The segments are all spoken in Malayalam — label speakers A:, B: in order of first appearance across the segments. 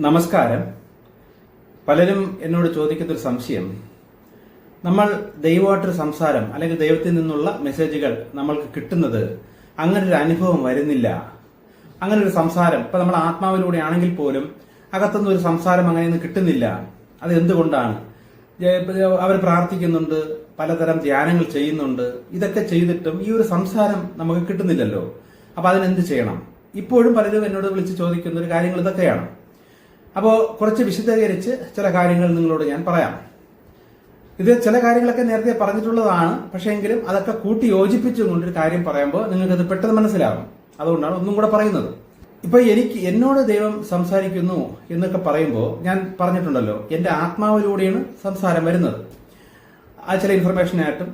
A: നമസ്കാരം. പലരും എന്നോട് ചോദിക്കുന്ന ഒരു സംശയം. നമ്മൾ ദൈവമായിട്ടൊരു സംസാരം അല്ലെങ്കിൽ ദൈവത്തിൽ നിന്നുള്ള മെസ്സേജുകൾ നമ്മൾക്ക് കിട്ടുന്നത് അങ്ങനെ ഒരു അനുഭവം വരുന്നില്ല. അങ്ങനെ ഒരു സംസാരം ഇപ്പൊ നമ്മൾ ആത്മാവിലൂടെ ആണെങ്കിൽ പോലും അകത്തുനിന്ന് ഒരു സംസാരം അങ്ങനെയൊന്നും കിട്ടുന്നില്ല. അത് എന്തുകൊണ്ടാണ്? അവർ പ്രാർത്ഥിക്കുന്നുണ്ട് പലതരം ധ്യാനങ്ങൾ ചെയ്യുന്നുണ്ട്. ഇതൊക്കെ ചെയ്തിട്ടും ഈ ഒരു സംസാരം നമുക്ക് കിട്ടുന്നില്ലല്ലോ. അപ്പൊ അതിനെന്ത് ചെയ്യണം? ഇപ്പോഴും പലരും എന്നോട് വിളിച്ച് ചോദിക്കുന്ന ഒരു കാര്യങ്ങൾ ഇതൊക്കെയാണ്. അപ്പോൾ കുറച്ച് വിശദീകരിച്ച് ചില കാര്യങ്ങൾ നിങ്ങളോട് ഞാൻ പറയാം. ഇത് ചില കാര്യങ്ങളൊക്കെ നേരത്തെ പറഞ്ഞിട്ടുള്ളതാണ് പക്ഷേ എങ്കിലും അതൊക്കെ കൂട്ടി യോജിപ്പിച്ചുകൊണ്ട് ഒരു കാര്യം പറയുമ്പോൾ നിങ്ങൾക്കത് പെട്ടെന്ന് മനസ്സിലാകും. അതുകൊണ്ടാണ് ഒന്നും കൂടെ പറയുന്നത്. ഇപ്പൊ എനിക്ക് എന്നോട് ദൈവം സംസാരിക്കുന്നു എന്നൊക്കെ പറയുമ്പോൾ ഞാൻ പറഞ്ഞിട്ടുണ്ടല്ലോ എന്റെ ആത്മാവിലൂടെയാണ് സംസാരം വരുന്നത്. ആ ചില ഇൻഫർമേഷനായിട്ടും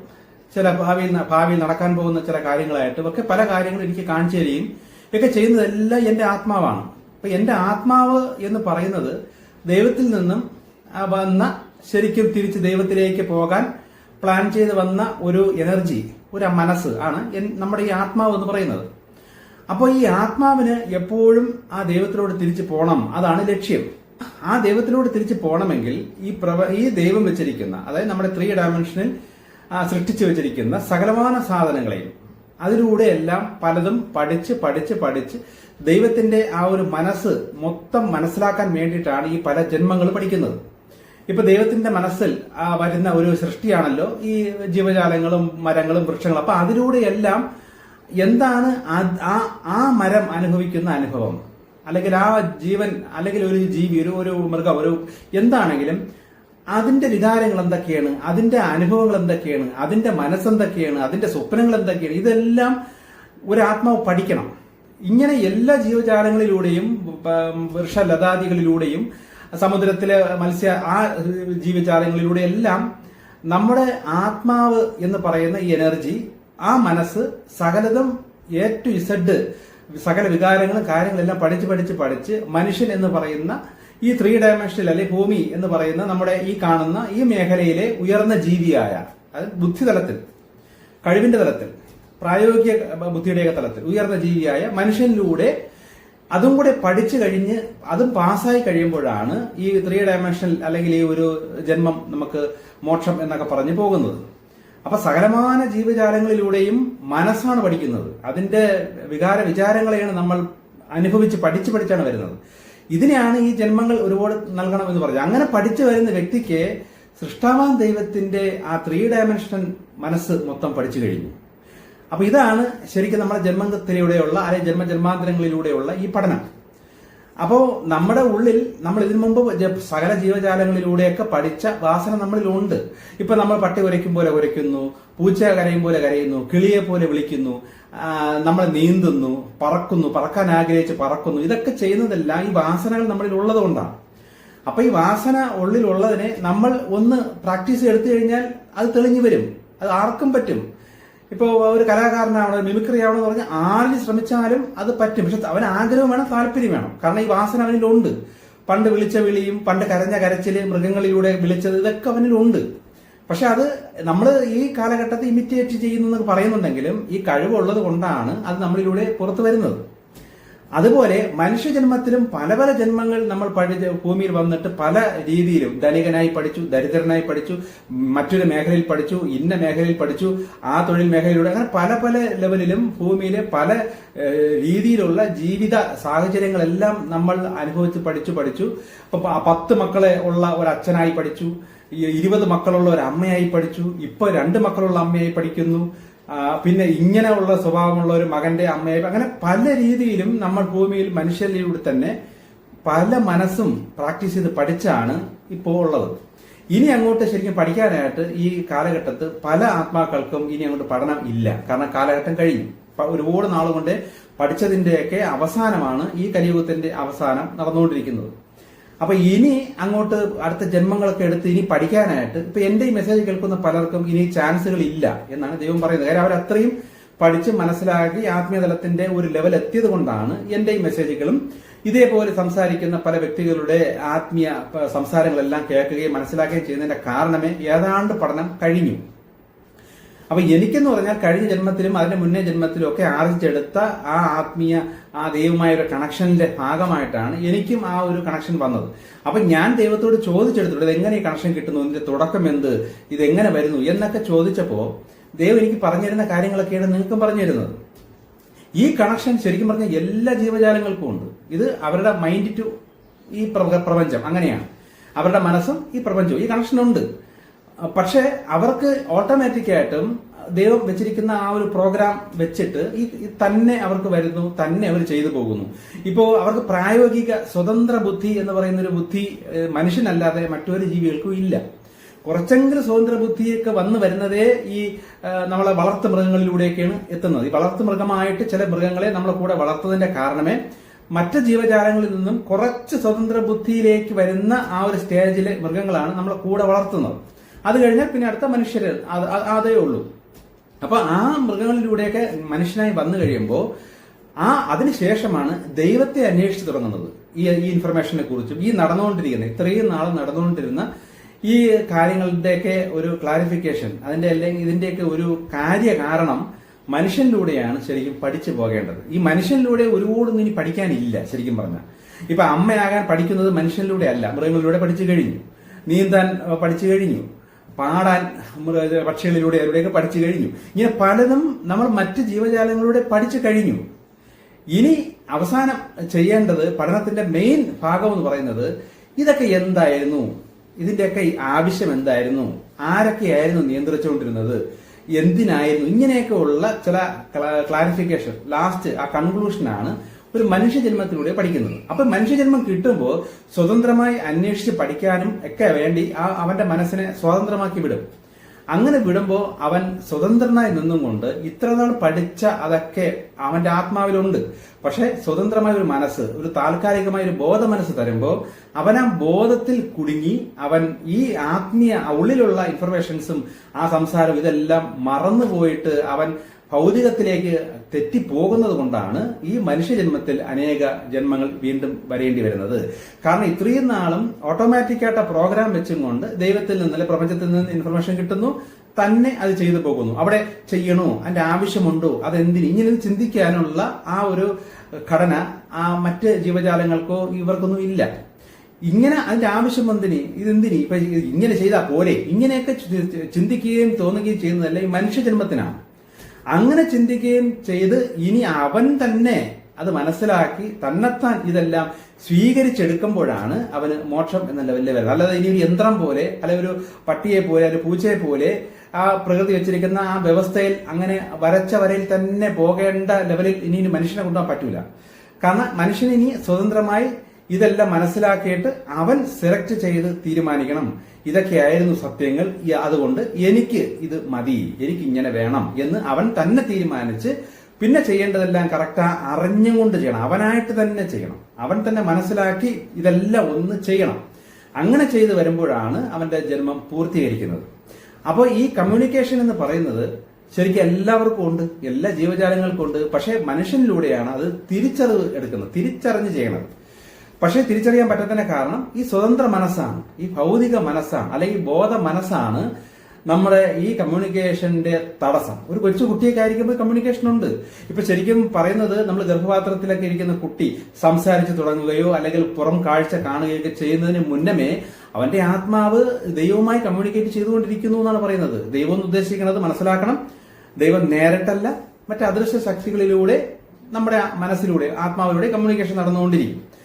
A: ചില ഭാവിയിൽ ഭാവിയിൽ നടക്കാൻ പോകുന്ന ചില കാര്യങ്ങളായിട്ടും ഒക്കെ പല കാര്യങ്ങളും എനിക്ക് കാണിച്ചു തരികയും ഒക്കെ ചെയ്യുന്നതെല്ലാം എന്റെ ആത്മാവാണ്. അപ്പൊ എന്റെ ആത്മാവ് എന്ന് പറയുന്നത് ദൈവത്തിൽ നിന്നും വന്ന ശരിക്കും തിരിച്ച് ദൈവത്തിലേക്ക് പോകാൻ പ്ലാൻ ചെയ്ത് വന്ന ഒരു എനർജി ഒരു മനസ്സ് ആണ് നമ്മുടെ ഈ ആത്മാവ് എന്ന് പറയുന്നത്. അപ്പോൾ ഈ ആത്മാവിന് എപ്പോഴും ആ ദൈവത്തിലോട് തിരിച്ചു പോകണം അതാണ് ലക്ഷ്യം. ആ ദൈവത്തിലോട് തിരിച്ചു പോകണമെങ്കിൽ ഈ പ്രവ ഈ ദൈവം വെച്ചിരിക്കുന്ന അതായത് നമ്മുടെ ത്രീ ഡയമെൻഷനിൽ സൃഷ്ടിച്ചു വെച്ചിരിക്കുന്ന സകലമാന സാധനങ്ങളെയും അതിലൂടെ എല്ലാം പലതും പഠിച്ച് പഠിച്ച് പഠിച്ച് ദൈവത്തിന്റെ ആ ഒരു മനസ്സ് മൊത്തം മനസ്സിലാക്കാൻ വേണ്ടിയിട്ടാണ് ഈ പല ജന്മങ്ങൾ പഠിക്കുന്നത്. ഇപ്പൊ ദൈവത്തിന്റെ മനസ്സിൽ വരുന്ന ഒരു സൃഷ്ടിയാണല്ലോ ഈ ജീവജാലങ്ങളും മരങ്ങളും വൃക്ഷങ്ങളും. അപ്പൊ അതിലൂടെയെല്ലാം എന്താണ് ആ ആ മരം അനുഭവിക്കുന്ന അനുഭവം? അല്ലെങ്കിൽ ആ ജീവൻ അല്ലെങ്കിൽ ഒരു ജീവി ഒരു ഒരു മൃഗം ഒരു എന്താണെങ്കിലും അതിന്റെ വികാരങ്ങൾ എന്തൊക്കെയാണ്? അതിന്റെ അനുഭവങ്ങൾ എന്തൊക്കെയാണ്? അതിന്റെ മനസ്സെന്തൊക്കെയാണ്? അതിന്റെ സ്വപ്നങ്ങൾ എന്തൊക്കെയാണ്? ഇതെല്ലാം ഒരാത്മാവ് പഠിക്കണം. ഇങ്ങനെ എല്ലാ ജീവജാലങ്ങളിലൂടെയും വൃക്ഷലതാദികളിലൂടെയും സമുദ്രത്തിലെ മത്സ്യ ആ ജീവജാലങ്ങളിലൂടെ എല്ലാം നമ്മുടെ ആത്മാവ് എന്ന് പറയുന്ന ഈ എനർജി ആ മനസ്സ് സകലതും എ ടു ഇസഡ് സകല വികാരങ്ങളും കാര്യങ്ങളെല്ലാം പഠിച്ച് പഠിച്ച് പഠിച്ച് മനുഷ്യൻ എന്ന് പറയുന്ന ഈ ത്രീ ഡയമെൻഷനിൽ അല്ലെ ഭൂമി എന്ന് പറയുന്ന നമ്മുടെ ഈ കാണുന്ന ഈ മേഖലയിലെ ഉയർന്ന ജീവിയായ അത് ബുദ്ധിതലത്തിൽ കഴിവിന്റെ തലത്തിൽ പ്രായോഗിക ബുദ്ധിയുടെയൊക്കെ തലത്തിൽ ഉയർന്ന ജീവിയായ മനുഷ്യനിലൂടെ അതും കൂടെ പഠിച്ചു കഴിഞ്ഞ് അതും പാസ്സായി കഴിയുമ്പോഴാണ് ഈ ത്രീ ഡയമെൻഷനൽ അല്ലെങ്കിൽ ഈ ഒരു ജന്മം നമുക്ക് മോക്ഷം എന്നൊക്കെ പറഞ്ഞു പോകുന്നത്. അപ്പൊ സകലമാന ജീവജാലങ്ങളിലൂടെയും മനസ്സാണ് പഠിക്കുന്നത്. അതിന്റെ വികാര വിചാരങ്ങളെയാണ് നമ്മൾ അനുഭവിച്ച് പഠിച്ചു പഠിച്ചാണ് വരുന്നത്. ഇതിനെയാണ് ഈ ജന്മങ്ങൾ ഒരുപാട് നൽകണം എന്ന് പറഞ്ഞത്. അങ്ങനെ പഠിച്ചു വരുന്ന വ്യക്തിക്ക് സൃഷ്ടാവാൻ ദൈവത്തിന്റെ ആ ത്രീ ഡയമെൻഷൻ മനസ്സ് മൊത്തം പഠിച്ചു കഴിഞ്ഞു. അപ്പൊ ഇതാണ് ശരിക്കും നമ്മുടെ ജന്മത്തിലൂടെയുള്ള അല്ലെ ജന്മ ജന്മാന്തരങ്ങളിലൂടെയുള്ള ഈ പഠനം. അപ്പോ നമ്മുടെ ഉള്ളിൽ നമ്മൾ ഇതിനു മുമ്പ് സകല ജീവജാലങ്ങളിലൂടെയൊക്കെ പഠിച്ച വാസന നമ്മളിലുണ്ട്. ഇപ്പൊ നമ്മൾ പട്ടി കുരയ്ക്കും പോലെ കുരയ്ക്കുന്നു പൂച്ച കരയും പോലെ കരയുന്നു കിളിയെ പോലെ വിളിക്കുന്നു നമ്മൾ നീന്തുന്നു പറക്കുന്നു പറക്കാൻ ആഗ്രഹിച്ച് പറക്കുന്നു. ഇതൊക്കെ ചെയ്യുന്നതെല്ലാം ഈ വാസനകൾ നമ്മളിൽ ഉള്ളത് കൊണ്ടാണ് അപ്പൊ ഈ വാസന ഉള്ളിലുള്ളതിനെ നമ്മൾ ഒന്ന് പ്രാക്ടീസ് എടുത്തു കഴിഞ്ഞാൽ അത് തെളിഞ്ഞു വരും. അത് ആർക്കും പറ്റും. ഇപ്പോ ഒരു കലാകാരനാവണം മിമിക്രി ആവണം എന്ന് പറഞ്ഞാൽ ആരിൽ ശ്രമിച്ചാലും അത് പറ്റും. പക്ഷെ അവൻ ആഗ്രഹം വേണം താല്പര്യം വേണം. കാരണം ഈ വാസന അവനിലുണ്ട്. പണ്ട് വിളിച്ച വിളിയും പണ്ട് കരഞ്ഞ കരച്ചിൽ മൃഗങ്ങളിലൂടെ വിളിച്ചത് ഇതൊക്കെ അവനിലുണ്ട്. പക്ഷെ അത് നമ്മൾ ഈ കാലഘട്ടത്തെ ഇമിറ്റേറ്റ് ചെയ്യുന്നു പറയുന്നുണ്ടെങ്കിലും ഈ കഴിവുള്ളത് കൊണ്ടാണ് അത് നമ്മളിലൂടെ പുറത്തു വരുന്നത്. അതുപോലെ മനുഷ്യജന്മത്തിലും പല പല ജന്മങ്ങൾ നമ്മൾ പഠിച്ച് ഭൂമിയിൽ വന്നിട്ട് പല രീതിയിലും ധനികനായി പഠിച്ചു ദരിദ്രനായി പഠിച്ചു മറ്റൊരു മേഖലയിൽ പഠിച്ചു ഇന്ന മേഖലയിൽ പഠിച്ചു ആ തൊഴിൽ മേഖലയിലൂടെ അങ്ങനെ പല പല ലെവലിലും ഭൂമിയിലെ പല രീതിയിലുള്ള ജീവിത സാഹചര്യങ്ങളെല്ലാം നമ്മൾ അനുഭവിച്ച് പഠിച്ചു പഠിച്ചു. പത്ത് മക്കളെ ഉള്ള ഒരു അച്ഛനായി പഠിച്ചു. ഇരുപത് മക്കളുള്ള ഒരു അമ്മയായി പഠിച്ചു. ഇപ്പൊ രണ്ട് മക്കളുള്ള അമ്മയായി പഠിക്കുന്നു. പിന്നെ ഇങ്ങനെയുള്ള സ്വഭാവമുള്ള ഒരു മകന്റെ അമ്മയായി അങ്ങനെ പല രീതിയിലും നമ്മൾ ഭൂമിയിൽ മനുഷ്യരിലൂടെ തന്നെ പല മനസ്സും പ്രാക്ടീസ് ചെയ്ത് പഠിച്ചാണ് ഇപ്പോൾ ഉള്ളത്. ഇനി അങ്ങോട്ട് ശരിക്കും പഠിക്കാനായിട്ട് ഈ കാലഘട്ടത്ത് പല ആത്മാക്കൾക്കും ഇനി അങ്ങോട്ട് പഠനം ഇല്ല. കാരണം കാലഘട്ടം കഴിഞ്ഞു. ഒരുപാട് നാളുകൊണ്ട് പഠിച്ചതിന്റെയൊക്കെ അവസാനമാണ് ഈ കലിയുഗത്തിന്റെ അവസാനം നടന്നുകൊണ്ടിരിക്കുന്നത്. അപ്പൊ ഇനി അങ്ങോട്ട് അടുത്ത ജന്മങ്ങളൊക്കെ എടുത്ത് ഇനി പഠിക്കാനായിട്ട് ഇപ്പൊ എന്റെ ഈ മെസ്സേജ് കേൾക്കുന്ന പലർക്കും ഇനി ചാൻസുകൾ ഇല്ല എന്നാണ് ദൈവം പറയുന്നത്. കാര്യം അവരത്രയും പഠിച്ച് മനസ്സിലാക്കി ആത്മീയതലത്തിന്റെ ഒരു ലെവൽ എത്തിയത് കൊണ്ടാണ് എന്റെ ഈ മെസ്സേജുകളും ഇതേപോലെ സംസാരിക്കുന്ന പല വ്യക്തികളുടെ ആത്മീയ സംസാരങ്ങളെല്ലാം കേൾക്കുകയും മനസ്സിലാക്കുകയും ചെയ്യുന്നതിന്റെ കാരണമേ ഏതാണ്ട് പഠനം കഴിഞ്ഞു. അപ്പൊ എനിക്കെന്ന് പറഞ്ഞാൽ കഴിഞ്ഞ ജന്മത്തിലും അതിന്റെ മുന്നേ ജന്മത്തിലും ഒക്കെ ആർജിച്ചെടുത്ത ആ ആത്മീയ ആ ദൈവമായ ഒരു കണക്ഷന്റെ ഭാഗമായിട്ടാണ് എനിക്കും ആ ഒരു കണക്ഷൻ വന്നത്. അപ്പൊ ഞാൻ ദൈവത്തോട് ചോദിച്ചെടുത്തിട്ട് ഇത് എങ്ങനെ ഈ കണക്ഷൻ കിട്ടുന്നു? ഇതിന്റെ തുടക്കം എന്ത്? ഇത് എങ്ങനെ വരുന്നു? എന്നൊക്കെ ചോദിച്ചപ്പോ ദൈവം എനിക്ക് പറഞ്ഞിരുന്ന കാര്യങ്ങളൊക്കെയാണ് നിങ്ങൾക്കും പറഞ്ഞിരുന്നത്. ഈ കണക്ഷൻ ശരിക്കും പറഞ്ഞാൽ എല്ലാ ജീവജാലങ്ങൾക്കും ഉണ്ട്. ഇത് അവരുടെ മൈൻഡ് ടു ഈ പ്രപഞ്ചം അങ്ങനെയാണ്. അവരുടെ മനസ്സും ഈ പ്രപഞ്ചവും. ഈ കണക്ഷൻ ഉണ്ട്. പക്ഷേ അവർക്ക് ഓട്ടോമാറ്റിക്കായിട്ടും ദൈവം വെച്ചിരിക്കുന്ന ആ ഒരു പ്രോഗ്രാം വെച്ചിട്ട് ഈ തന്നെ അവർക്ക് വരുന്നു തന്നെ അവർ ചെയ്തു പോകുന്നു. ഇപ്പോൾ അവർക്ക് പ്രായോഗിക സ്വതന്ത്ര ബുദ്ധി എന്ന് പറയുന്ന ഒരു ബുദ്ധി മനുഷ്യനല്ലാതെ മറ്റൊരു ജീവികൾക്കും ഇല്ല. കുറച്ചെങ്കിലും സ്വതന്ത്ര ബുദ്ധിയൊക്കെ വന്നു വരുന്നതേ ഈ നമ്മളെ വളർത്തു മൃഗങ്ങളിലൂടെയൊക്കെയാണ് എത്തുന്നത്. ഈ വളർത്തു മൃഗമായിട്ട് ചില മൃഗങ്ങളെ നമ്മളെ കൂടെ വളർത്തതിന്റെ കാരണമേ മറ്റ് ജീവജാലങ്ങളിൽ നിന്നും കുറച്ച് സ്വതന്ത്ര ബുദ്ധിയിലേക്ക് വരുന്ന ആ ഒരു സ്റ്റേജിലെ മൃഗങ്ങളാണ് നമ്മളെ കൂടെ വളർത്തുന്നത്. അത് കഴിഞ്ഞാൽ പിന്നെ അടുത്ത മനുഷ്യർ അത് ഉള്ളൂ. അപ്പൊ ആ മൃഗങ്ങളിലൂടെയൊക്കെ മനുഷ്യനായി വന്നു കഴിയുമ്പോൾ ആ അതിനുശേഷമാണ് ദൈവത്തെ അന്വേഷിച്ച് തുടങ്ങുന്നത്. ഈ ഈ ഇൻഫർമേഷനെ കുറിച്ചും ഈ നടന്നുകൊണ്ടിരിക്കുന്ന ഇത്രയും നാൾ നടന്നുകൊണ്ടിരുന്ന ഈ കാര്യങ്ങളുടെയൊക്കെ ഒരു ക്ലാരിഫിക്കേഷൻ അതിന്റെ അല്ലെങ്കിൽ ഇതിന്റെയൊക്കെ ഒരു കാര്യ കാരണം മനുഷ്യനിലൂടെയാണ് ശരിക്കും പഠിച്ചു പോകേണ്ടത്. ഈ മനുഷ്യനിലൂടെ ഒരുപാടൊന്നും ഇനി പഠിക്കാനില്ല ശരിക്കും പറഞ്ഞാൽ. ഇപ്പൊ അമ്മയാകാൻ പഠിക്കുന്നത് മനുഷ്യനിലൂടെ അല്ല മൃഗങ്ങളിലൂടെ പഠിച്ചു കഴിഞ്ഞു. നീന്താൻ പഠിച്ചു കഴിഞ്ഞു. പാടാൻ പക്ഷികളിലൂടെ അതിലൂടെയൊക്കെ പഠിച്ചു കഴിഞ്ഞു. ഇങ്ങനെ പലതും നമ്മൾ മറ്റ് ജീവജാലങ്ങളിലൂടെ പഠിച്ചു കഴിഞ്ഞു. ഇനി അവസാനം ചെയ്യേണ്ടത് പഠനത്തിന്റെ മെയിൻ ഭാഗം എന്ന് പറയുന്നത് ഇതൊക്കെ എന്തായിരുന്നു? ഇതിന്റെയൊക്കെ ആവശ്യം എന്തായിരുന്നു? ആരൊക്കെയായിരുന്നു നിയന്ത്രിച്ചുകൊണ്ടിരുന്നത്? എന്തിനായിരുന്നു? ഇങ്ങനെയൊക്കെ ഉള്ള ചില ക്ലാരിഫിക്കേഷൻ ലാസ്റ്റ് ആ കൺക്ലൂഷനാണ് ഒരു മനുഷ്യജന്മത്തിലൂടെ പഠിക്കുന്നത്. അപ്പൊ മനുഷ്യജന്മം കിട്ടുമ്പോൾ സ്വതന്ത്രമായി അന്വേഷിച്ച് പഠിക്കാനും ഒക്കെ വേണ്ടി ആ അവന്റെ മനസ്സിനെ സ്വതന്ത്രമാക്കി വിടും. അങ്ങനെ വിടുമ്പോൾ അവൻ സ്വതന്ത്രനായി നിന്നുകൊണ്ട് ഇത്ര നാൾ പഠിച്ച അതൊക്കെ അവന്റെ ആത്മാവിലുണ്ട്. പക്ഷെ സ്വതന്ത്രമായ ഒരു മനസ്സ് ഒരു താൽക്കാലികമായ ഒരു ബോധ മനസ്സ് തരുമ്പോൾ അവൻ ആ ബോധത്തിൽ കുടുങ്ങി അവൻ ഈ ആത്മീയ ഉള്ളിലുള്ള ഇൻഫർമേഷൻസും ആ സംസാരവും ഇതെല്ലാം മറന്നു പോയിട്ട് അവൻ ഭൗതികത്തിലേക്ക് തെറ്റിപ്പോകുന്നത് കൊണ്ടാണ് ഈ മനുഷ്യജന്മത്തിൽ അനേക ജന്മങ്ങൾ വീണ്ടും വരേണ്ടി വരുന്നത്. കാരണം ഇത്രയും നാളും ഓട്ടോമാറ്റിക്കായിട്ട് പ്രോഗ്രാം വെച്ചും കൊണ്ട് ദൈവത്തിൽ നിന്ന് അല്ലെ പ്രപഞ്ചത്തിൽ നിന്ന് ഇൻഫർമേഷൻ കിട്ടുന്നു തന്നെ അത് ചെയ്തു പോകുന്നു. അവിടെ ചെയ്യണോ? അതിന്റെ ആവശ്യമുണ്ടോ? അതെന്തിന്? ഇങ്ങനെ ചിന്തിക്കാനുള്ള ആ ഒരു ഘടന ആ മറ്റ് ജീവജാലങ്ങൾക്കോ ഇവർക്കൊന്നും ഇല്ല. ഇങ്ങനെ അതിന്റെ ആവശ്യം എന്തിന്? ഇതെന്തിന്? ഇപ്പൊ ഇങ്ങനെ ചെയ്താൽ പോരെ. ഇങ്ങനെയൊക്കെ ചിന്തിക്കുകയും തോന്നുകയും ചെയ്യുന്നതല്ല ഈ മനുഷ്യജന്മത്തിനാണ്. അങ്ങനെ ചിന്തിക്കുകയും ചെയ്ത് ഇനി അവൻ തന്നെ അത് മനസ്സിലാക്കി തന്നെത്താൻ ഇതെല്ലാം സ്വീകരിച്ചെടുക്കുമ്പോഴാണ് അവന് മോക്ഷം എന്ന ലെവലിൽ വരുന്നത്. അല്ലാതെ ഇനി ഒരു യന്ത്രം പോലെ അല്ലെ ഒരു പട്ടിയെ പോലെ ഒരു പൂച്ചയെ പോലെ ആ പ്രകൃതി വെച്ചിരിക്കുന്ന ആ വ്യവസ്ഥയിൽ അങ്ങനെ വരച്ച വരയിൽ തന്നെ പോകേണ്ട ലെവലിൽ ഇനി ഇനി മനുഷ്യനെ കൊണ്ടുപോകാൻ പറ്റൂല. കാരണം മനുഷ്യൻ ഇനി സ്വതന്ത്രമായി ഇതെല്ലാം മനസ്സിലാക്കിയിട്ട് അവൻ സെലക്ട് ചെയ്ത് തീരുമാനിക്കണം. ഇതൊക്കെയായിരുന്നു സത്യങ്ങൾ. അതുകൊണ്ട് എനിക്ക് ഇത് മതി എനിക്ക് ഇങ്ങനെ വേണം എന്ന് അവൻ തന്നെ തീരുമാനിച്ച് പിന്നെ ചെയ്യേണ്ടതെല്ലാം കറക്റ്റ് അറിഞ്ഞുകൊണ്ട് ചെയ്യണം. അവനായിട്ട് തന്നെ ചെയ്യണം. അവൻ തന്നെ മനസ്സിലാക്കി ഇതെല്ലാം ഒന്ന് ചെയ്യണം. അങ്ങനെ ചെയ്തു വരുമ്പോഴാണ് അവന്റെ ജന്മം പൂർത്തീകരിക്കുന്നത്. അപ്പോൾ ഈ കമ്മ്യൂണിക്കേഷൻ എന്ന് പറയുന്നത് ശരിക്കും എല്ലാവർക്കും ഉണ്ട് എല്ലാ ജീവജാലങ്ങൾക്കും ഉണ്ട്. പക്ഷേ മനുഷ്യനിലൂടെയാണ് അത് തിരിച്ചറിവ് എടുക്കുന്നത് തിരിച്ചറിഞ്ഞ് ചെയ്യണത്. പക്ഷേ തിരിച്ചറിയാൻ പറ്റത്തിന് കാരണം ഈ സ്വതന്ത്ര മനസ്സാണ്. ഈ ഭൗതിക മനസ്സാണ് അല്ലെങ്കിൽ ബോധ മനസ്സാണ് നമ്മുടെ ഈ കമ്മ്യൂണിക്കേഷന്റെ തടസ്സം. ഒരു കൊച്ചു കുട്ടിയൊക്കെ ആയിരിക്കുമ്പോൾ കമ്മ്യൂണിക്കേഷൻ ഉണ്ട്. ഇപ്പൊ ശരിക്കും പറയുന്നത് നമ്മൾ ഗർഭപാത്രത്തിലൊക്കെ ഇരിക്കുന്ന കുട്ടി സംസാരിച്ചു തുടങ്ങുകയോ അല്ലെങ്കിൽ പുറം കാഴ്ച കാണുകയൊക്കെ ചെയ്യുന്നതിന് മുന്നമേ അവന്റെ ആത്മാവ് ദൈവവുമായി കമ്മ്യൂണിക്കേറ്റ് ചെയ്തുകൊണ്ടിരിക്കുന്നു എന്നാണ് പറയുന്നത്. ദൈവം എന്ന് ഉദ്ദേശിക്കുന്നത് മനസ്സിലാക്കണം. ദൈവം നേരിട്ടല്ല മറ്റ് അദൃശ്യ ശക്തികളിലൂടെ നമ്മുടെ മനസ്സിലൂടെ ആത്മാവിലൂടെ കമ്മ്യൂണിക്കേഷൻ നടന്നുകൊണ്ടിരിക്കും.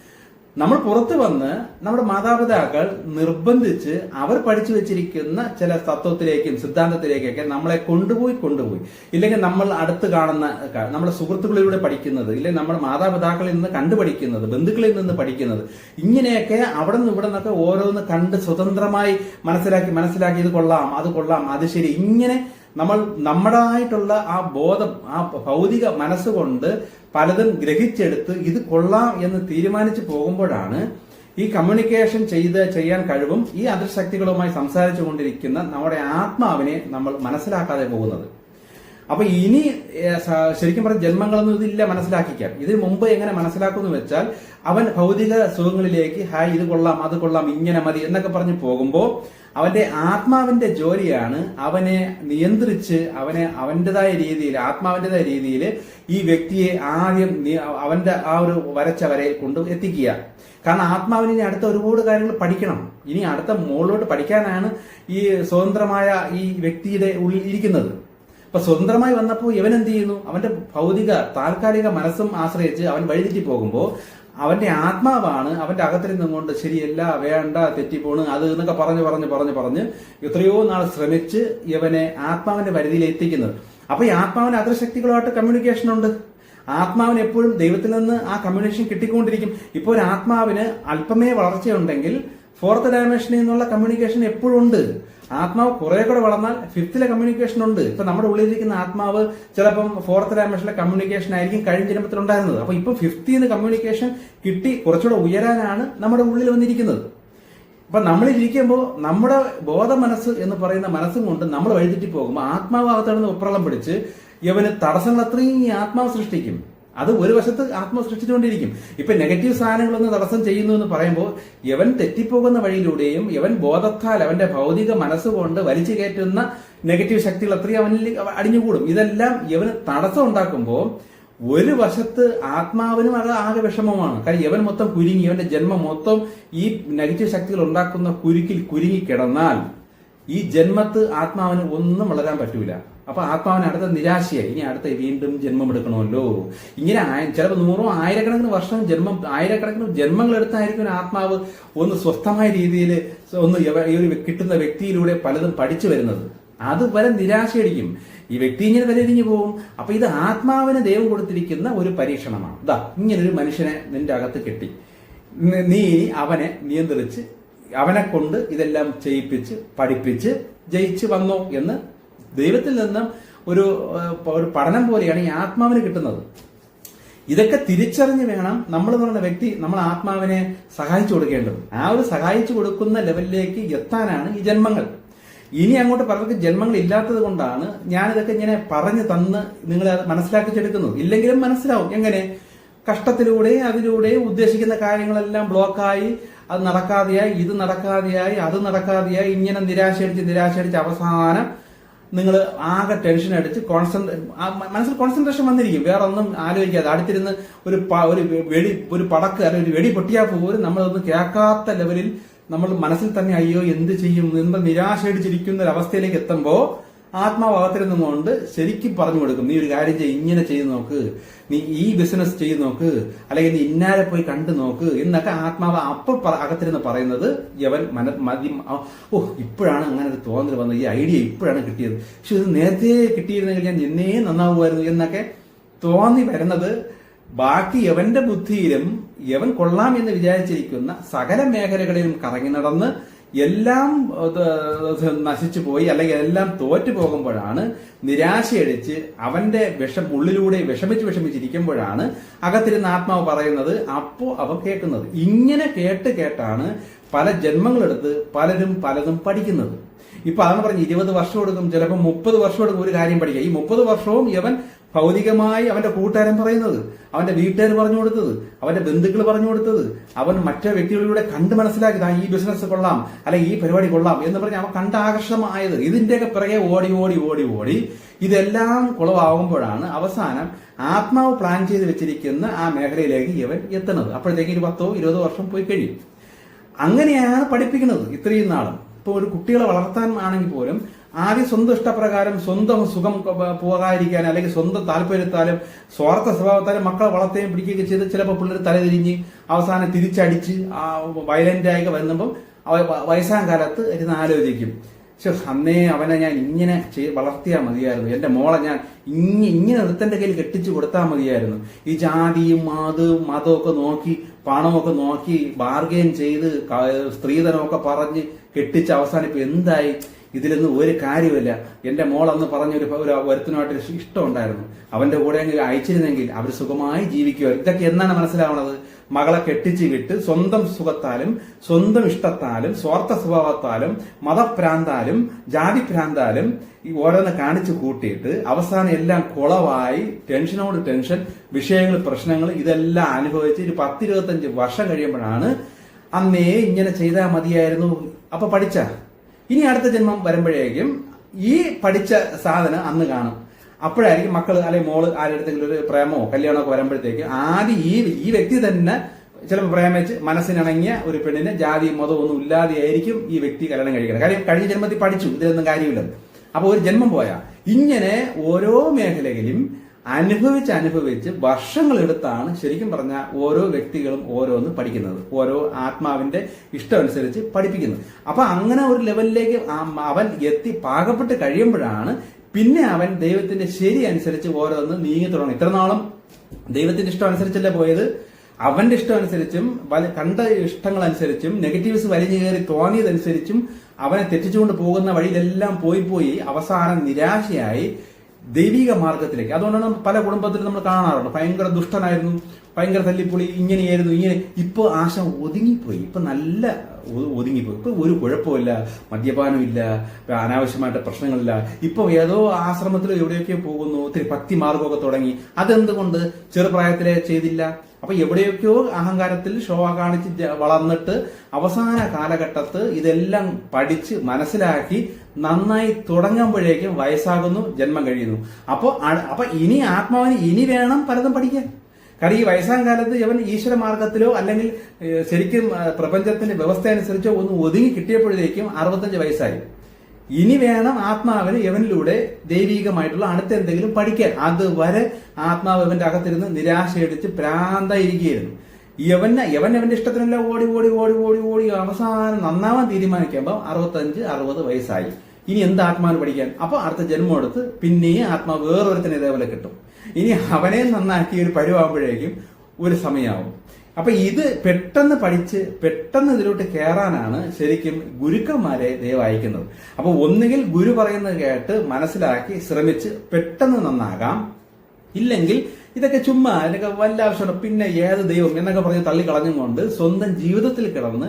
A: നമ്മൾ പുറത്തു വന്ന് നമ്മുടെ മാതാപിതാക്കൾ നിർബന്ധിച്ച് അവർ പഠിച്ചു വെച്ചിരിക്കുന്ന ചില തത്വത്തിലേക്കും സിദ്ധാന്തത്തിലേക്കൊക്കെ നമ്മളെ കൊണ്ടുപോയി കൊണ്ടുപോയി. ഇല്ലെങ്കിൽ നമ്മൾ അടുത്ത് കാണുന്ന നമ്മുടെ സുഹൃത്തുക്കളിലൂടെ പഠിക്കുന്നത് ഇല്ലെങ്കിൽ നമ്മുടെ മാതാപിതാക്കളിൽ നിന്ന് കണ്ടുപഠിക്കുന്നത് ബന്ധുക്കളിൽ നിന്ന് പഠിക്കുന്നത് ഇങ്ങനെയൊക്കെ അവിടെ നിന്ന് ഇവിടെ നിന്നൊക്കെ ഓരോന്ന് കണ്ട് സ്വതന്ത്രമായി മനസ്സിലാക്കി മനസ്സിലാക്കി ഇത് കൊള്ളാം അത് കൊള്ളാം അത് ശരി ഇങ്ങനെ നമ്മൾ നമ്മുടേതായിട്ടുള്ള ആ ബോധം ആ ഭൗതിക മനസ്സുകൊണ്ട് പലതും ഗ്രഹിച്ചെടുത്ത് ഇത് കൊള്ളാം എന്ന് തീരുമാനിച്ചു പോകുമ്പോഴാണ് ഈ കമ്മ്യൂണിക്കേഷൻ ചെയ്ത് ചെയ്യാൻ കഴിവും ഈ അദൃശക്തികളുമായി സംസാരിച്ചു കൊണ്ടിരിക്കുന്ന നമ്മുടെ ആത്മാവിനെ നമ്മൾ മനസ്സിലാക്കാതെ പോകുന്നത്. അപ്പൊ ഇനി ശരിക്കും പറഞ്ഞ ജന്മങ്ങളൊന്നും ഇതില്ല മനസ്സിലാക്കിക്കാൻ. ഇതിന് മുമ്പ് എങ്ങനെ മനസ്സിലാക്കുമെന്ന് വെച്ചാൽ അവൻ ഭൗതിക സുഖങ്ങളിലേക്ക് ഹായ് ഇത് കൊള്ളാം അത് കൊള്ളാം ഇങ്ങനെ മതി എന്നൊക്കെ പറഞ്ഞ് പോകുമ്പോൾ അവന്റെ ആത്മാവിന്റെ ജോലിയാണ് അവനെ നിയന്ത്രിച്ച് അവനെ അവന്റെതായ രീതിയിൽ ആത്മാവിന്റെതായ രീതിയിൽ ഈ വ്യക്തിയെ ആദ്യം അവന്റെ ആ ഒരു വരച്ചവരെ കൊണ്ട് എത്തിക്കുക. കാരണം ആത്മാവിന് ഇനി അടുത്ത ഒരുപാട് കാര്യങ്ങൾ പഠിക്കണം. ഇനി അടുത്ത മുകളിലോട്ട് പഠിക്കാനാണ് ഈ സ്വതന്ത്രമായ ഈ വ്യക്തിയുടെ ഉള്ളിൽ ഇരിക്കുന്നത്. അപ്പൊ സ്വതന്ത്രമായി വന്നപ്പോൾ ഇവൻ എന്ത് ചെയ്യുന്നു? അവന്റെ ഭൗതിക താൽക്കാലിക മനസ്സും ആശ്രയിച്ച് അവൻ വഴിതെറ്റി പോകുമ്പോൾ അവന്റെ ആത്മാവാണ് അവന്റെ അകത്തിരുന്നും കൊണ്ട് ശരിയല്ല വേണ്ട തെറ്റിപ്പോണ് അത് എന്നൊക്കെ പറഞ്ഞ് പറഞ്ഞ് പറഞ്ഞ് പറഞ്ഞ് എത്രയോ നാൾ ശ്രമിച്ച് ഇവനെ ആത്മാവിന്റെ പരിധിയിൽ എത്തിക്കുന്നത്. അപ്പൊ ഈ ആത്മാവിന് അതൃശക്തികളുമായിട്ട് കമ്മ്യൂണിക്കേഷൻ ഉണ്ട്. ആത്മാവിന് എപ്പോഴും ദൈവത്തിൽ നിന്ന് ആ കമ്മ്യൂണിക്കേഷൻ കിട്ടിക്കൊണ്ടിരിക്കും. ഇപ്പോൾ ഒരു ആത്മാവിന് അല്പമേ വളർച്ചയുണ്ടെങ്കിൽ ഫോർത്ത് ഡയമെൻഷനിൽ നിന്നുള്ള കമ്മ്യൂണിക്കേഷൻ എപ്പോഴും ഉണ്ട്. ആത്മാവ് കുറെ കൂടെ വളർന്നാൽ ഫിഫ്ത്തിലെ കമ്മ്യൂണിക്കേഷൻ ഉണ്ട്. ഇപ്പൊ നമ്മുടെ ഉള്ളിലിരിക്കുന്ന ആത്മാവ് ചിലപ്പം ഫോർത്ത് ഡയമെൻഷനിലെ കമ്മ്യൂണിക്കേഷൻ ആയിരിക്കും കഴിഞ്ഞ ജന്മത്തിൽ ഉണ്ടായിരുന്നത്. അപ്പൊ ഇപ്പൊ ഫിഫ്തിന്ന് കമ്മ്യൂണിക്കേഷൻ കിട്ടി കുറച്ചുകൂടെ ഉയരാനാണ് നമ്മുടെ ഉള്ളിൽ വന്നിരിക്കുന്നത്. അപ്പൊ നമ്മളിരിക്കുമ്പോൾ നമ്മുടെ ബോധ മനസ്സ് എന്ന് പറയുന്ന മനസ്സും കൊണ്ട് നമ്മൾ വഴിതെറ്റി പോകുമ്പോൾ ആത്മാവ് അകത്തടന്ന് ഉപ്രളം പിടിച്ച് ഇവന് തടസ്സങ്ങൾ അത്രയും ഈ ആത്മാവ് സൃഷ്ടിക്കും. അത് ഒരു വശത്ത് ആത്മ സൃഷ്ടിച്ചുകൊണ്ടിരിക്കും ഇപ്പൊ നെഗറ്റീവ് സാധനങ്ങളൊന്ന് തടസ്സം ചെയ്യുന്നു എന്ന് പറയുമ്പോൾ യവൻ തെറ്റിപ്പോകുന്ന വഴിയിലൂടെയും യവൻ ബോധത്താൽ അവന്റെ ഭൗതിക മനസ്സുകൊണ്ട് വലിച്ചു കയറ്റുന്ന നെഗറ്റീവ് ശക്തികൾ അത്രയും അവനിൽ അടിഞ്ഞുകൂടും. ഇതെല്ലാം യവന് തടസ്സം ഉണ്ടാക്കുമ്പോൾ ഒരു വശത്ത് ആത്മാവിനും അത് ആകെ വിഷമമാണ്. കാര്യം യവൻ മൊത്തം കുരുങ്ങി. ഇവന്റെ ജന്മം മൊത്തം ഈ നെഗറ്റീവ് ശക്തികൾ ഉണ്ടാക്കുന്ന കുരുക്കിൽ കുരുങ്ങി കിടന്നാൽ ഈ ജന്മത്ത് ആത്മാവിന് ഒന്നും വളരാൻ പറ്റൂല. അപ്പൊ ആത്മാവിന് അടുത്ത നിരാശയായി. ഇനി അടുത്ത വീണ്ടും ജന്മം എടുക്കണമല്ലോ. ഇങ്ങനെ ചിലപ്പോൾ നൂറോ ആയിരക്കണക്കിന് വർഷം ജന്മം ആയിരക്കണക്കിന് ജന്മങ്ങൾ എടുത്തായിരിക്കും ആത്മാവ് ഒന്ന് സ്വസ്ഥമായ രീതിയിൽ ഒന്ന് ഈ ഒരു കിട്ടുന്ന വ്യക്തിയിലൂടെ പലതും പഠിച്ചു വരുന്നത്. അത് വരെ നിരാശയടിക്കും. ഈ വ്യക്തി ഇങ്ങനെ തലരിഞ്ഞു പോകും അപ്പൊ ഇത് ആത്മാവിന് ദൈവം കൊടുത്തിരിക്കുന്ന ഒരു പരീക്ഷണമാണ്. ഇതാ ഇങ്ങനൊരു മനുഷ്യനെ നിന്റെ അകത്ത് കിട്ടി. നീ അവനെ നിയന്ത്രിച്ച് അവനെ കൊണ്ട് ഇതെല്ലാം ചെയ്യിപ്പിച്ച് പഠിപ്പിച്ച് ജയിച്ചു വന്നോ എന്ന് ദൈവത്തിൽ നിന്നും ഒരു ഒരു പഠനം പോലെയാണ് ഈ ആത്മാവിന് കിട്ടുന്നത്. ഇതൊക്കെ തിരിച്ചറിഞ്ഞ് വേണം നമ്മൾ എന്ന് പറയുന്ന വ്യക്തി നമ്മൾ ആത്മാവിനെ സഹായിച്ചു കൊടുക്കേണ്ടത്. ആ ഒരു സഹായിച്ചു കൊടുക്കുന്ന ലെവലിലേക്ക് എത്താനാണ് ഈ ജന്മങ്ങൾ. ഇനി അങ്ങോട്ട് പലർക്ക് ജന്മങ്ങൾ ഇല്ലാത്തത് കൊണ്ടാണ് ഞാനിതൊക്കെ ഇങ്ങനെ പറഞ്ഞു തന്ന് നിങ്ങളെ അത് മനസ്സിലാക്കിച്ചെടുക്കുന്നത്. ഇല്ലെങ്കിലും മനസ്സിലാവും. എങ്ങനെ? കഷ്ടത്തിലൂടെ അതിലൂടെ ഉദ്ദേശിക്കുന്ന കാര്യങ്ങളെല്ലാം ബ്ലോക്കായി. അത് നടക്കാതെയായി ഇത് നടക്കാതെയായി അത് നടക്കാതെയായി ഇങ്ങനെ നിരാശയടിച്ച് നിരാശയടിച്ച് അവസാനം നിങ്ങൾ ആകെ ടെൻഷൻ അടിച്ച് കോൺസെൻട്രേ മനസ്സിൽ കോൺസെൻട്രേഷൻ വന്നിരിക്കും. വേറെ ഒന്നും ആലോചിക്കാതെ. അടുത്തിരുന്ന് ഒരു ഒരു വെടി ഒരു പടക്ക് അല്ലെങ്കിൽ ഒരു വെടി പൊട്ടിയാൽ പോലും നമ്മളൊന്നും കേൾക്കാത്ത ലെവലിൽ നമ്മൾ മനസ്സിൽ തന്നെ അയ്യോ എന്ത് ചെയ്യും? എന്ന് നിരാശയടിച്ചിരിക്കുന്ന ഒരു അവസ്ഥയിലേക്ക് എത്തുമ്പോൾ ആത്മാഭാവത്തിരുന്നും കൊണ്ട് ശരിക്കും പറഞ്ഞു കൊടുക്കും നീ ഒരു കാര്യം ചെയ്യ് ഇങ്ങനെ ചെയ്ത് നോക്ക് നീ ഈ ബിസിനസ് ചെയ്ത് നോക്ക് അല്ലെങ്കിൽ നീ ഇന്നാരെ പോയി കണ്ടു നോക്ക് എന്നൊക്കെ ആത്മാവ് അപ്പോൾ അകത്തിരുന്ന് പറയുന്നത് യവൻ മന മതി ഓ ഇപ്പോഴാണ് അങ്ങനെ ഒരു തോന്നൽ വന്നത് ഈ ഐഡിയ ഇപ്പോഴാണ് കിട്ടിയത്. പക്ഷെ ഇത് നേരത്തെ കിട്ടിയിരുന്നെങ്കിൽ ഞാൻ എന്നേ നന്നാവുമായിരുന്നു എന്നൊക്കെ തോന്നി വരുന്നത് ബാക്കി യവന്റെ ബുദ്ധിയിലും യവൻ കൊള്ളാം എന്ന് വിചാരിച്ചിരിക്കുന്ന സകല മേഖലകളിലും കറങ്ങി നടന്ന് എല്ലാം നശിച്ചു പോയി അല്ലെങ്കിൽ എല്ലാം തോറ്റു പോകുമ്പോഴാണ് നിരാശയടിച്ച് അവന്റെ വിഷം ഉള്ളിലൂടെ വിഷമിച്ച് വിഷമിച്ചിരിക്കുമ്പോഴാണ് അകത്തിരുന്ന ആത്മാവ് പറയുന്നത് അപ്പോ അവ കേൾക്കുന്നത്. ഇങ്ങനെ കേട്ട് കേട്ടാണ് പല ജന്മങ്ങളെടുത്ത് പലരും പലതും പഠിക്കുന്നത്. ഇപ്പൊ അതാണ് പറഞ്ഞ് ഇരുപത് വർഷം എടുക്കും ചിലപ്പോൾ മുപ്പത് വർഷം എടുക്കും ഒരു കാര്യം പഠിക്കുക ഈ മുപ്പത് വർഷവും ഇവൻ ഭൗതികമായി അവന്റെ കൂട്ടുകാരൻ പറയുന്നത് അവന്റെ വീട്ടുകാർ പറഞ്ഞു കൊടുത്തത് അവന്റെ ബന്ധുക്കൾ പറഞ്ഞു കൊടുത്തത് അവൻ മറ്റു വ്യക്തികളിലൂടെ കണ്ട് മനസ്സിലാക്കി "ദാ ഈ ബിസിനസ് കൊള്ളാം അല്ലെങ്കിൽ ഈ പരിപാടി കൊള്ളാം എന്ന് പറഞ്ഞ് അവൻ കണ്ട ആകർഷമായത് ഇതിന്റെയൊക്കെ പിറകെ ഓടി ഓടി ഓടി ഓടി ഇതെല്ലാം കുളവാകുമ്പോഴാണ് അവസാനം ആത്മാവ് പ്ലാൻ ചെയ്ത് വെച്ചിരിക്കുന്ന ആ മേഖലയിലേക്ക് ഇവൻ എത്തുന്നത്. അപ്പോഴത്തേക്ക് ഒരു പത്തോ ഇരുപതോ വർഷം പോയി കഴിയും. അങ്ങനെയാണ് പഠിപ്പിക്കുന്നത് ഇത്രയും നാളും. ഇപ്പോൾ ഒരു കുട്ടികളെ വളർത്താൻ ആണെങ്കിൽ പോലും ആദ്യം സ്വന്തം ഇഷ്ടപ്രകാരം സ്വന്തം സുഖം പോകാതിരിക്കാൻ അല്ലെങ്കിൽ സ്വന്തം താല്പര്യത്താലും സ്വാർത്ഥ സ്വഭാവത്താലും മക്കളെ വളർത്തുകയും പിടിക്കുകയൊക്കെ ചെയ്ത് ചിലപ്പോൾ പിള്ളേർ തലതിരിഞ്ഞ് അവസാനം തിരിച്ചടിച്ച് ആയി വരുമ്പം വയസ്സാം കാലത്ത് ഇരുന്ന് ആലോചിക്കും. പക്ഷെ അന്നേ അവനെ ഞാൻ ഇങ്ങനെ വളർത്തിയാൽ മതിയായിരുന്നു. എന്റെ മോളെ ഞാൻ ഇങ്ങനെ ഇങ്ങനെ ഒരുത്തന്റെ കയ്യിൽ കെട്ടിച്ചു കൊടുത്താൽ മതിയായിരുന്നു. ഈ ജാതിയും മതവും മതമൊക്കെ നോക്കി പണമൊക്കെ നോക്കി ബാർഗെയിൻ ചെയ്ത് സ്ത്രീധനമൊക്കെ പറഞ്ഞ് കെട്ടിച്ച് അവസാനം ഇപ്പം എന്തായി? ഇതിലൊന്നും ഒരു കാര്യമില്ല എന്റെ മോൾ അന്ന് പറഞ്ഞൊരു ഒരു ഒരുത്തനുമായിട്ട് ഇഷ്ടം ഉണ്ടായിരുന്നു അവന്റെ കൂടെ അങ്ങ് അയച്ചിരുന്നെങ്കിൽ അവർ സുഖമായി ജീവിക്കുക ഇതൊക്കെ എന്നാണ് മനസ്സിലാവുന്നത്? മകളെ കെട്ടിച്ച് വിട്ട് സ്വന്തം സുഖത്താലും സ്വന്തം ഇഷ്ടത്താലും സ്വാർത്ഥ സ്വഭാവത്താലും മതഭ്രാന്താലും ജാതിഭ്രാന്താലും ഈ ഓരോന്ന് കാണിച്ചു കൂട്ടിയിട്ട് അവസാനം എല്ലാം കുളവായി ടെൻഷനോട് ടെൻഷൻ വിഷയങ്ങൾ പ്രശ്നങ്ങൾ ഇതെല്ലാം അനുഭവിച്ച് ഒരു പത്തിരുപത്തഞ്ച് വർഷം കഴിയുമ്പോഴാണ് അന്നേ ഇങ്ങനെ ചെയ്താൽ മതിയായിരുന്നു. അപ്പൊ പഠിച്ച? ഇനി അടുത്ത ജന്മം വരുമ്പോഴേക്കും ഈ പഠിച്ച സാധനം അന്ന് കാണും. അപ്പോഴായിരിക്കും മക്കൾ അല്ലെങ്കിൽ മോൾ ആരുടെങ്കിലും ഒരു പ്രേമോ കല്യാണമോ ഒക്കെ വരുമ്പോഴത്തേക്ക് ആദ്യം ഈ ഈ വ്യക്തി തന്നെ ചിലപ്പോൾ പ്രേമിച്ച് മനസ്സിനിണങ്ങിയ ഒരു പെണ്ണിന് ജാതി മതം ഒന്നും ഇല്ലാതെയായിരിക്കും ഈ വ്യക്തി കല്യാണം കഴിക്കുന്നത് കാര്യം കഴിഞ്ഞ ജന്മത്തിൽ പഠിച്ചു ഇതിലൊന്നും കാര്യമില്ല. അപ്പോൾ ഒരു ജന്മം പോയാ. ഇങ്ങനെ ഓരോ മേഖലയിലും അനുഭവിച്ച് അനുഭവിച്ച് വർഷങ്ങളെടുത്താണ് ശരിക്കും പറഞ്ഞാൽ ഓരോ വ്യക്തികളും ഓരോന്ന് പഠിക്കുന്നത്. ഓരോ ആത്മാവിന്റെ ഇഷ്ടം അനുസരിച്ച് പഠിപ്പിക്കുന്നത്. അപ്പൊ അങ്ങനെ ഒരു ലെവലിലേക്ക് അവൻ എത്തി പാകപ്പെട്ട് കഴിയുമ്പോഴാണ് പിന്നെ അവൻ ദൈവത്തിന്റെ ശരി അനുസരിച്ച് ഓരോന്ന് നീങ്ങി തുടങ്ങും ഇത്ര നാളും ദൈവത്തിന്റെ ഇഷ്ടം അനുസരിച്ചല്ലേ പോയത്? അവന്റെ ഇഷ്ടം അനുസരിച്ചും കണ്ട ഇഷ്ടങ്ങൾ അനുസരിച്ചും നെഗറ്റീവ്സ് വലിഞ്ഞു കയറി തോന്നിയതനുസരിച്ചും അവനെ തെറ്റിച്ചുകൊണ്ട് പോകുന്ന വഴിയിലെല്ലാം പോയി പോയി അവസാനം നിരാശയായി ദൈവിക മാർഗത്തിലേക്ക് അതുകൊണ്ടാണ് പല കുടുംബത്തിലും നമ്മൾ കാണാറുണ്ട്. ഭയങ്കര ദുഷ്ടനായിരുന്നു ഭയങ്കര തല്ലിപ്പൊളി ഇങ്ങനെയായിരുന്നു ഇങ്ങനെ. ഇപ്പൊ ആശ ഒതുങ്ങിപ്പോയി. ഇപ്പൊ നല്ല ഒതുങ്ങിപ്പോയി. ഇപ്പൊ ഒരു കുഴപ്പമില്ല മദ്യപാനമില്ല അനാവശ്യമായിട്ട് പ്രശ്നങ്ങളില്ല. ഇപ്പൊ ഏതോ ആശ്രമത്തിലോ എവിടെയൊക്കെ പോകുന്നു ഒത്തിരി ഭക്തി മാർഗമൊക്കെ തുടങ്ങി. അതെന്തുകൊണ്ട്? ചെറുപ്രായത്തിലെ ചെയ്തില്ല. അപ്പൊ എവിടെയൊക്കെയോ അഹങ്കാരത്തിൽ ഷോ കാണിച്ച് വളർന്നിട്ട് അവസാന കാലഘട്ടത്ത് ഇതെല്ലാം പഠിച്ച് മനസ്സിലാക്കി നന്നായി തുടങ്ങുമ്പോഴേക്കും വയസ്സാകുന്നു ജന്മം കഴിയുന്നു. അപ്പോ അ- അപ്പൊ ഇനി ആത്മാവിന് ഇനി വേണം പലതും പഠിക്കാൻ. കാരണം ഈ വയസ്സാം കാലത്ത് ഇവൻ ഈശ്വര മാർഗത്തിലോ അല്ലെങ്കിൽ ശരിക്കും പ്രപഞ്ചത്തിന്റെ വ്യവസ്ഥ അനുസരിച്ചോ ഒന്ന് ഒതുങ്ങി കിട്ടിയപ്പോഴേക്കും അറുപത്തഞ്ച് വയസ്സായി. ഇനി വേണം ആത്മാവിന് യവനിലൂടെ ദൈവികമായിട്ടുള്ള അടുത്ത എന്തെങ്കിലും പഠിക്കാൻ. അതുവരെ ആത്മാവ് ഇവന്റെ അകത്തിരുന്ന് നിരാശയടിച്ച് പ്രാന്തായിരിക്കുകയായിരുന്നു യവന് യവൻ അവന്റെ ഇഷ്ടത്തിനല്ല ഓടി ഓടി ഓടി ഓടി ഓടി അവസാനം നന്നാവാൻ തീരുമാനിക്കുമ്പോൾ അറുപത്തഞ്ച് അറുപത് വയസ്സായി. ഇനി എന്ത് ആത്മാവിന് പഠിക്കാൻ? അപ്പൊ അടുത്ത ജന്മം എടുത്ത് പിന്നെയും ആത്മാവ് വേറൊരുത്തിന് ഇതേപോലെ കിട്ടും. ഇനി അവനെ നന്നാക്കി ഒരു പരുവാകുമ്പോഴേക്കും ഒരു സമയമാവും അപ്പൊ ഇത് പെട്ടെന്ന് പഠിച്ച് പെട്ടെന്ന് ഇതിലോട്ട് കയറാനാണ് ശരിക്കും ഗുരുക്കന്മാരെ ദൈവം അയക്കുന്നത്. അപ്പൊ ഒന്നുകിൽ ഗുരു പറയുന്നത് കേട്ട് മനസ്സിലാക്കി ശ്രമിച്ച് പെട്ടെന്ന് നന്നാകാം. ഇല്ലെങ്കിൽ ഇതൊക്കെ ചുമ്മാ അല്ലെങ്കിൽ വല്ല പിന്നെ ഏത് ദൈവം എന്നൊക്കെ പറഞ്ഞ് തള്ളിക്കളഞ്ഞും കൊണ്ട് സ്വന്തം ജീവിതത്തിൽ കിടന്ന്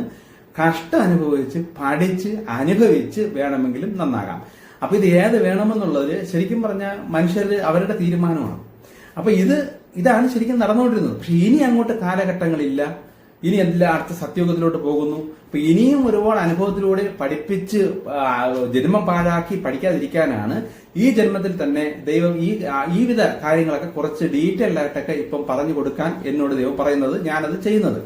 A: കഷ്ടം അനുഭവിച്ച് പഠിച്ച് അനുഭവിച്ച് വേണമെങ്കിലും നന്നാകാം. അപ്പൊ ഇത് ഏത് വേണമെന്നുള്ളത് ശരിക്കും പറഞ്ഞ മനുഷ്യർ അവരുടെ തീരുമാനമാണ്. അപ്പൊ ഇത് ഇതാണ് ശരിക്കും നടന്നുകൊണ്ടിരുന്നത്. പക്ഷെ ഇനി അങ്ങോട്ട് കാലഘട്ടങ്ങളില്ല. ഇനി എല്ലാ അടുത്ത സത്യയുഗത്തിലോട്ട് പോകുന്നു. അപ്പൊ ഇനിയും ഒരുപാട് അനുഭവത്തിലൂടെ പഠിപ്പിച്ച് ജന്മം പാഴാക്കി പഠിക്കാതിരിക്കാനാണ് ഈ ജന്മത്തിൽ തന്നെ ദൈവം ഈ ഈ വിധ കാര്യങ്ങളൊക്കെ കുറച്ച് ഡീറ്റെയിൽ ആയിട്ടൊക്കെ ഇപ്പം പറഞ്ഞു കൊടുക്കാൻ എന്നോട് ദൈവം പറയുന്നത് ഞാനത് ചെയ്യുന്നത്.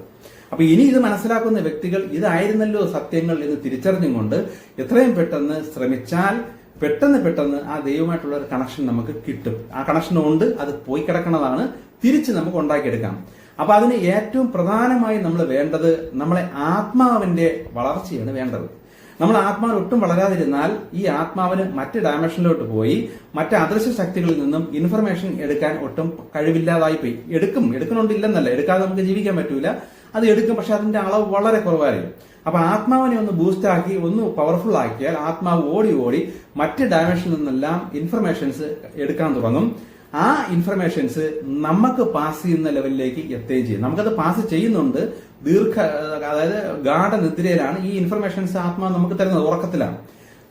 A: അപ്പൊ ഇനി ഇത് മനസ്സിലാക്കുന്ന വ്യക്തികൾ ഇതായിരുന്നല്ലോ സത്യങ്ങൾ എന്ന് തിരിച്ചറിഞ്ഞുകൊണ്ട് എത്രയും പെട്ടെന്ന് ശ്രമിച്ചാൽ പെട്ടെന്ന് പെട്ടെന്ന് ആ ദൈവമായിട്ടുള്ള ഒരു കണക്ഷൻ നമുക്ക് കിട്ടും. ആ കണക്ഷൻ ഉണ്ട് അത് പോയി കിടക്കുന്നതാണ് തിരിച്ച് നമുക്ക് ഉണ്ടാക്കിയെടുക്കാം. അപ്പൊ അതിന് ഏറ്റവും പ്രധാനമായി നമ്മൾ വേണ്ടത് നമ്മളെ ആത്മാവിന്റെ വളർച്ചയാണ് വേണ്ടത്. നമ്മൾ ആത്മാവ് ഒട്ടും വളരാതിരുന്നാൽ ഈ ആത്മാവിന് മറ്റ് ഡയമെൻഷനിലോട്ട് പോയി മറ്റ് അദൃശ്യ ശക്തികളിൽ നിന്നും ഇൻഫർമേഷൻ എടുക്കാൻ ഒട്ടും കഴിവില്ലാതായി പോയി. എടുക്കും എടുക്കണോണ്ടില്ലെന്നല്ല എടുക്കാതെ നമുക്ക് ജീവിക്കാൻ പറ്റൂല. അത് എടുക്കും പക്ഷെ അതിന്റെ അളവ് വളരെ കുറവായിരിക്കും. അപ്പൊ ആത്മാവിനെ ഒന്ന് ബൂസ്റ്റ് ആക്കി ഒന്ന് പവർഫുൾ ആക്കിയാൽ ആത്മാവ് ഓടി ഓടി മറ്റ് ഡയമെൻഷനിൽ നിന്നെല്ലാം ഇൻഫർമേഷൻസ് എടുക്കാൻ തുടങ്ങും. ആ ഇൻഫർമേഷൻസ് നമുക്ക് പാസ് ചെയ്യുന്ന ലെവലിലേക്ക് എത്തുകയും ചെയ്യും. നമുക്കത് പാസ് ചെയ്യുന്നുണ്ട്. ദീർഘ അതായത് ഗാഠനിദ്രയിലാണ് ഈ ഇൻഫർമേഷൻസ് ആത്മാവ് നമുക്ക് തരുന്നത് ഉറക്കത്തിലാണ്.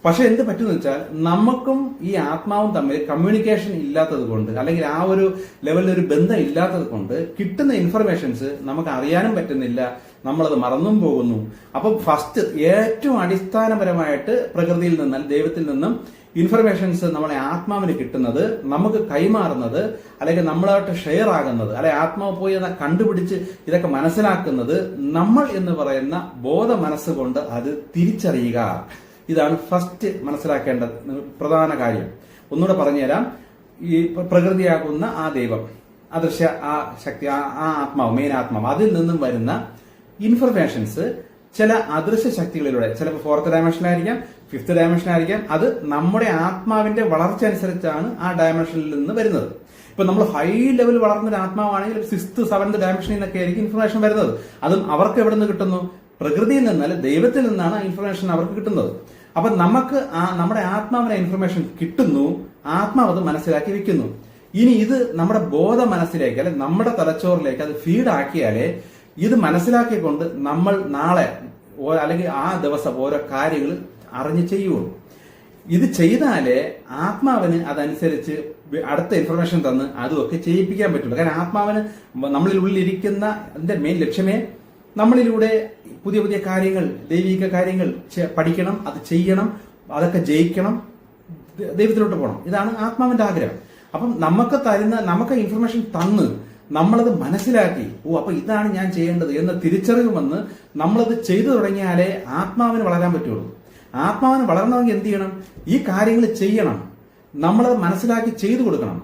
A: പക്ഷെ എന്ത് പറ്റുമെന്ന് വെച്ചാൽ നമുക്കും ഈ ആത്മാവും തമ്മിൽ കമ്മ്യൂണിക്കേഷൻ ഇല്ലാത്തത് കൊണ്ട് അല്ലെങ്കിൽ ആ ഒരു ലെവലിൽ ഒരു ബന്ധം ഇല്ലാത്തത് കൊണ്ട് കിട്ടുന്ന ഇൻഫർമേഷൻസ് നമുക്ക് അറിയാനും പറ്റുന്നില്ല. നമ്മളത് മറന്നും പോകുന്നു. അപ്പം ഫസ്റ്റ് ഏറ്റവും അടിസ്ഥാനപരമായിട്ട് പ്രകൃതിയിൽ നിന്നാൽ ദൈവത്തിൽ നിന്നും ഇൻഫർമേഷൻസ് നമ്മളെ ആത്മാവിന് കിട്ടുന്നത് നമുക്ക് കൈമാറുന്നത് അല്ലെങ്കിൽ നമ്മളായിട്ട് ഷെയർ ആകുന്നത് അല്ലെ ആത്മാവ് പോയി കണ്ടുപിടിച്ച് ഇതൊക്കെ മനസ്സിലാക്കുന്നത് നമ്മൾ എന്ന് പറയുന്ന ബോധ മനസ്സുകൊണ്ട് അത് തിരിച്ചറിയുക. ഇതാണ് ഫസ്റ്റ് മനസ്സിലാക്കേണ്ട പ്രധാന കാര്യം. ഒന്നുകൂടെ പറഞ്ഞുതരാം. ഈ പ്രകൃതിയാകുന്ന ആ ദൈവം അദൃശ്യ ആ ശക്തി ആ ആത്മാവ് മെയിൻ ആത്മാവ് അതിൽ നിന്നും വരുന്ന ഇൻഫർമേഷൻസ് ചില അദൃശ്യ ശക്തികളിലൂടെ ചിലപ്പോൾ ഫോർത്ത് ഡയമെൻഷനായിരിക്കാം ഫിഫ്ത്ത് ഡയമെൻഷനായിരിക്കാം അത് നമ്മുടെ ആത്മാവിന്റെ വളർച്ച അനുസരിച്ചാണ് ആ ഡയമെൻഷനിൽ നിന്ന് വരുന്നത്. ഇപ്പൊ നമ്മൾ ഹൈ ലെവൽ വളർന്ന ഒരു ആത്മാവാണെങ്കിൽ സിക്സ്ത് സെവൻത് ഡയമെൻഷനിൽ നിന്നൊക്കെ ആയിരിക്കും ഇൻഫർമേഷൻ വരുന്നത്. അതും അവർക്ക് എവിടെ നിന്ന് കിട്ടുന്നു? പ്രകൃതിയിൽ നിന്നല്ല ദൈവത്തിൽ നിന്നാണ് ഇൻഫർമേഷൻ അവർക്ക് കിട്ടുന്നത്. അപ്പൊ നമുക്ക് ആ നമ്മുടെ ആത്മാവിനെ ഇൻഫർമേഷൻ കിട്ടുന്നു ആത്മാവ് അത് മനസ്സിലാക്കി വെക്കുന്നു. ഇനി ഇത് നമ്മുടെ ബോധ മനസ്സിലേക്ക് അല്ലെ നമ്മുടെ തലച്ചോറിലേക്ക് അത് ഫീഡ് ആക്കിയാലേ ഇത് മനസ്സിലാക്കിക്കൊണ്ട് നമ്മൾ നാളെ അല്ലെങ്കിൽ ആ ദിവസം ഓരോ കാര്യങ്ങൾ അറിഞ്ഞ് ചെയ്യുള്ളൂ ഇത് ചെയ്താലേ ആത്മാവിന് അതനുസരിച്ച് അടുത്ത ഇൻഫർമേഷൻ തന്ന് അതുമൊക്കെ ചെയ്യിപ്പിക്കാൻ പറ്റുള്ളൂ. കാരണം ആത്മാവിന് നമ്മളിൽ ഉള്ളിലിരിക്കുന്ന എന്റെ മെയിൻ ലക്ഷ്യമേ നമ്മളിലൂടെ പുതിയ പുതിയ കാര്യങ്ങൾ ദൈവിക കാര്യങ്ങൾ പഠിക്കണം അത് ചെയ്യണം അതൊക്കെ ജയിക്കണം ദൈവത്തിലോട്ട് പോകണം ഇതാണ് ആത്മാവിന്റെ ആഗ്രഹം. അപ്പം നമുക്ക് തരുന്ന നമുക്ക് ഇൻഫർമേഷൻ തന്ന് നമ്മളത് മനസ്സിലാക്കി ഓ അപ്പൊ ഇതാണ് ഞാൻ ചെയ്യേണ്ടത് എന്ന തിരിച്ചറിവ് വന്ന് നമ്മളത് ചെയ്തു തുടങ്ങിയാലേ ആത്മാവിന് വളരാൻ പറ്റുള്ളൂ. ആത്മാവിന് വളരണമെങ്കിൽ എന്ത് ചെയ്യണം? ഈ കാര്യങ്ങൾ ചെയ്യണം. നമ്മളത് മനസ്സിലാക്കി ചെയ്തു കൊടുക്കണം.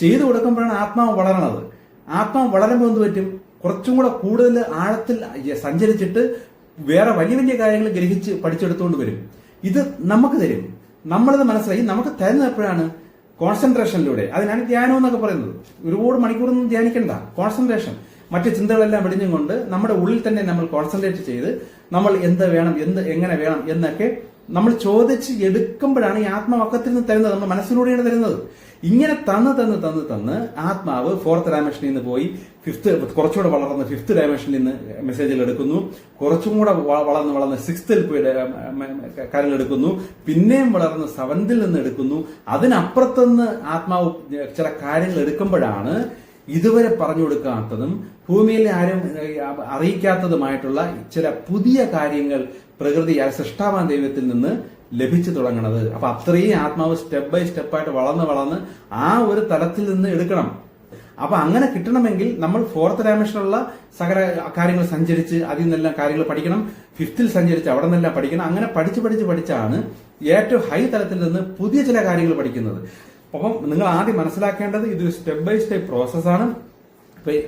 A: ചെയ്തു കൊടുക്കുമ്പോഴാണ് ആത്മാവ് വളരണത്. ആത്മാവ് വളരുമ്പോൾ എന്ത് പറ്റും? കുറച്ചും കൂടെ കൂടുതൽ ആഴത്തിൽ സഞ്ചരിച്ചിട്ട് വേറെ വലിയ വലിയ കാര്യങ്ങൾ ഗ്രഹിച്ച് പഠിച്ചെടുത്തുകൊണ്ട് വരും. ഇത് നമുക്ക് തരും. നമ്മളത് മനസ്സിലായി. നമുക്ക് തരുന്നത് എപ്പോഴാണ്? കോൺസെൻട്രേഷനിലൂടെ. അതിനാണ് ധ്യാനം എന്നൊക്കെ പറയുന്നത്. ഒരുപാട് മണിക്കൂറൊന്നും ധ്യാനിക്കണ്ട. കോൺസെൻട്രേഷൻ. മറ്റു ചിന്തകളെല്ലാം വെടിഞ്ഞും കൊണ്ട് നമ്മുടെ ഉള്ളിൽ തന്നെ നമ്മൾ കോൺസെൻട്രേറ്റ് ചെയ്ത് നമ്മൾ എന്ത് വേണം എന്ത് എങ്ങനെ വേണം എന്നൊക്കെ നമ്മൾ ചോദിച്ച് എടുക്കുമ്പോഴാണ് ഈ ആത്മാവക്കത്തിൽ നിന്ന് തരുന്നത് നമ്മുടെ മനസ്സിലൂടെയാണ് തരുന്നത്. ഇങ്ങനെ തന്ന് തന്ന് തന്ന് തന്ന് ആത്മാവ് ഫോർത്ത് ഡയമെൻഷനിൽ നിന്ന് പോയി ഫിഫ്ത്ത് കുറച്ചുകൂടെ വളർന്ന് ഫിഫ്ത്ത് ഡയമെൻഷനിൽ നിന്ന് മെസ്സേജുകൾ എടുക്കുന്നു. കുറച്ചും കൂടെ വളർന്ന് വളർന്ന് സിക്സ്ത്തിൽ പോയി കാര്യങ്ങൾ എടുക്കുന്നു. പിന്നെയും വളർന്ന് സെവൻത്തിൽ നിന്ന് എടുക്കുന്നു. അതിനപ്പുറത്തുനിന്ന് ആത്മാവ് ചില കാര്യങ്ങൾ എടുക്കുമ്പോഴാണ് ഇതുവരെ പറഞ്ഞു കൊടുക്കാത്തതും ഭൂമിയിലെ ആരും അറിയിക്കാത്തതുമായിട്ടുള്ള ചില പുതിയ കാര്യങ്ങൾ പ്രകൃതി ആ സൃഷ്ടാവാൻ ദൈവത്തിൽ നിന്ന് ലഭിച്ചു തുടങ്ങണത്. അപ്പൊ അത്രയും ആത്മാവ് സ്റ്റെപ്പ് ബൈ സ്റ്റെപ്പായിട്ട് വളർന്ന് വളർന്ന് ആ ഒരു തലത്തിൽ നിന്ന് എടുക്കണം. അപ്പൊ അങ്ങനെ കിട്ടണമെങ്കിൽ നമ്മൾ ഫോർത്ത് ഡയമെൻഷനുള്ള സകല കാര്യങ്ങൾ സഞ്ചരിച്ച് അതിൽ നിന്നെല്ലാം കാര്യങ്ങൾ പഠിക്കണം. ഫിഫ്തിൽ സഞ്ചരിച്ച് അവിടെ നിന്നെല്ലാം പഠിക്കണം. അങ്ങനെ പഠിച്ച് പഠിച്ച് പഠിച്ചാണ് ഏറ്റവും ഹൈ തലത്തിൽ നിന്ന് പുതിയ ചില കാര്യങ്ങൾ പഠിക്കുന്നത്. അപ്പം നിങ്ങൾ ആദ്യം മനസ്സിലാക്കേണ്ടത് ഇതൊരു സ്റ്റെപ്പ് ബൈ സ്റ്റെപ്പ് പ്രോസസ്സാണ്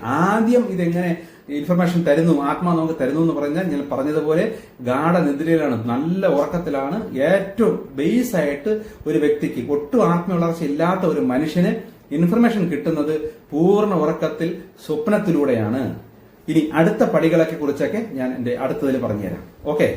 A: ആദ്യം ഇതെങ്ങനെ ഇൻഫർമേഷൻ തരുന്നു ആത്മാ നമുക്ക് തരുന്നു എന്ന് പറഞ്ഞാൽ ഞാൻ പറഞ്ഞതുപോലെ ഗാഠനിദ്രയിലാണ് നല്ല ഉറക്കത്തിലാണ് ഏറ്റവും ബേസ് ആയിട്ട് ഒരു വ്യക്തിക്ക് ഒട്ടും ആത്മവളർച്ച ഇല്ലാത്ത ഒരു മനുഷ്യന് ഇൻഫർമേഷൻ കിട്ടുന്നത് പൂർണ ഉറക്കത്തിൽ സ്വപ്നത്തിലൂടെയാണ്. ഇനി അടുത്ത പടികളൊക്കെ കുറിച്ചൊക്കെ ഞാൻ എന്റെ അടുത്തതിൽ പറഞ്ഞുതരാം. ഓക്കെ